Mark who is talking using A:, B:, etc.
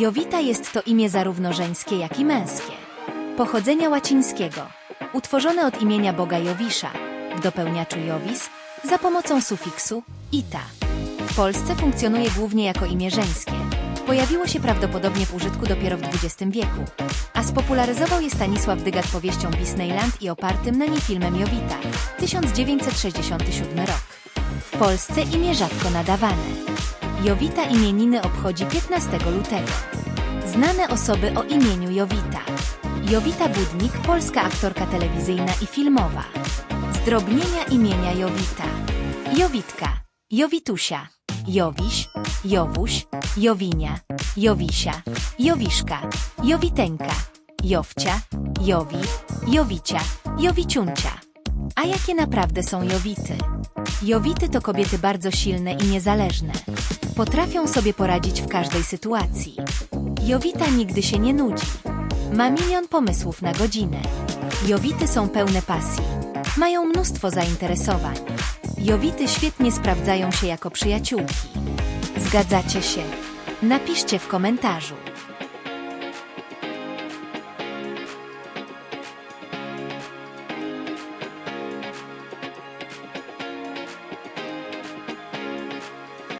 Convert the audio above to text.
A: Jowita jest to imię zarówno żeńskie, jak i męskie. Pochodzenia łacińskiego. Utworzone od imienia boga Jowisza, w dopełniaczu Jovis, za pomocą sufiksu ita. W Polsce funkcjonuje głównie jako imię żeńskie. Pojawiło się prawdopodobnie w użytku dopiero w XX wieku, a spopularyzował je Stanisław Dygat powieścią Disneyland i opartym na niej filmem Jowita, 1967 rok. W Polsce imię rzadko nadawane. Jowita imieniny obchodzi 15 lutego. Znane osoby o imieniu Jowita. Jowita Budnik, polska aktorka telewizyjna i filmowa. Zdrobnienia imienia Jowita. Jowitka, Jowitusia, Jowiś, Jowuś, Jowinia, Jowisia, Jowiszka, Jowiteńka, Jowcia, Jowi, Jowicia, Jowiciuncia. A jakie naprawdę są Jowity? Jowity to kobiety bardzo silne i niezależne. Potrafią sobie poradzić w każdej sytuacji. Jowita nigdy się nie nudzi. Ma milion pomysłów na godzinę. Jowity są pełne pasji. Mają mnóstwo zainteresowań. Jowity świetnie sprawdzają się jako przyjaciółki. Zgadzacie się? Napiszcie w komentarzu.